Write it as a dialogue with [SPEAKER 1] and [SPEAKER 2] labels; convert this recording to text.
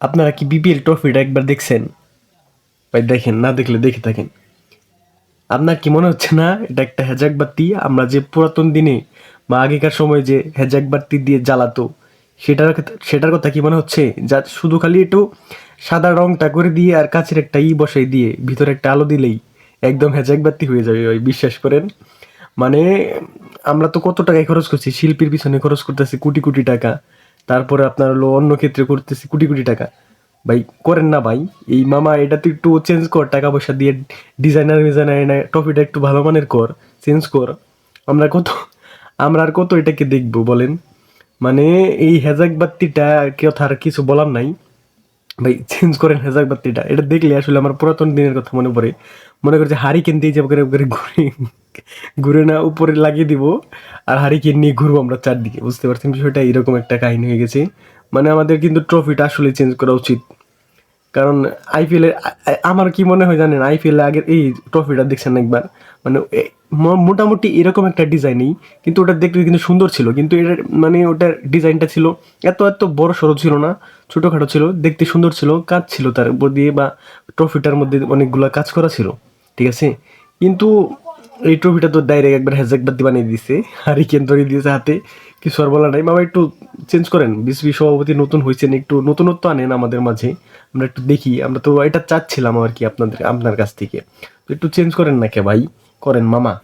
[SPEAKER 1] আপনারা কি বিপিএল ট্রফিটা একবার দেখছেন? ভাই, দেখেন, না দেখলে দেখে থাকেন। আপনার কি মনে হচ্ছে না, এটা একটা হেজাক বাতি? আমরা যে পুরাতন দিনে বা আগেকার সময় যে হেজাক বাতি দিয়ে জ্বালাতো, সেটার সেটার কথা কি মনে হচ্ছে? যা শুধু খালি একটু সাদা রংটা করে দিয়ে আর কাছের একটা ই বসাই দিয়ে ভিতরে একটা আলো দিলেই একদম হেজাক বাতি হয়ে যাবে ওই বিশ্বাস করেন। মানে আমরা তো কত টাকায় খরচ করছি? শিল্পীর পিছনে খরচ করতেছি কোটি কোটি টাকা। তারপরে আপনার হলো অন্য ক্ষেত্রে করতেছি কোটি কোটি টাকা। ভাই, করেন না ভাই। এই মামা এটা তো একটু চেঞ্জ কর, টাকা পয়সা দিয়ে ডিজাইনার ডিজাইনার এনে টপিটা একটু ভালো মানের কর চেঞ্জ কর। আমরা কত, আমরা আর কত এটাকে দেখব বলেন? মানে এই হেজাক বাত্তিটা কথা আর কিছু বলার নাই। ভাই চেঞ্জ করেন হেজাক বাত্তিটা। এটা দেখলে আসলে আমার পুরাতন দিনের কথা মনে পড়ে। মনে করছে হারিকেন দিয়ে যাব করে ঘুরে। ঘুরে না উপরে লাগিয়ে দিব আর হারিকেন নিয়ে ঘুরবো আমরা চারদিকে। বুঝতে পারছেন বিষয়টা? এরকম একটা কাহিনী হয়ে গেছে। মানে আমাদের কিন্তু ট্রফিটা আসলে চেঞ্জ করা উচিত। কারণ আইপিএল এর, আ- আ- আমার কি মনে হয় জানেন? আইপিএল আগের এই ট্রফিটা দেখছেন একবার? মানে মোটামুটি এরকম একটা ডিজাইনই কিন্তু ওটা দেখতে কিন্তু সুন্দর ছিল। কিন্তু এটার মানে ওটার ডিজাইনটা ছিল, এত এত বড় সড়ো ছিল না, ছোটোখাটো ছিল, দেখতে সুন্দর ছিল, কাজ ছিল তার উপর দিয়ে বা ট্রফিটার মধ্যে অনেকগুলো কাজ করা ছিল। ঠিক আছে? কিন্তু এই ট্রফিটা তো ডাইরেক্ট একবার হ্যাজাক বাতি বানিয়ে দিয়েছে কেন ধরিয়ে দিয়েছে হাতে, কিছু আর বলা নাই। মামা একটু চেঞ্জ করেন বিসিবি সভাপতি নতুন হয়েছেন একটু নতুনত্ব আনেন আমাদের মাঝে, আমরা একটু দেখি, আমরা তো এটা চাচ্ছিলাম আর কি আপনাদের, আপনার কাছ থেকে। একটু চেঞ্জ করেন না কে ভাই? করেন মামা।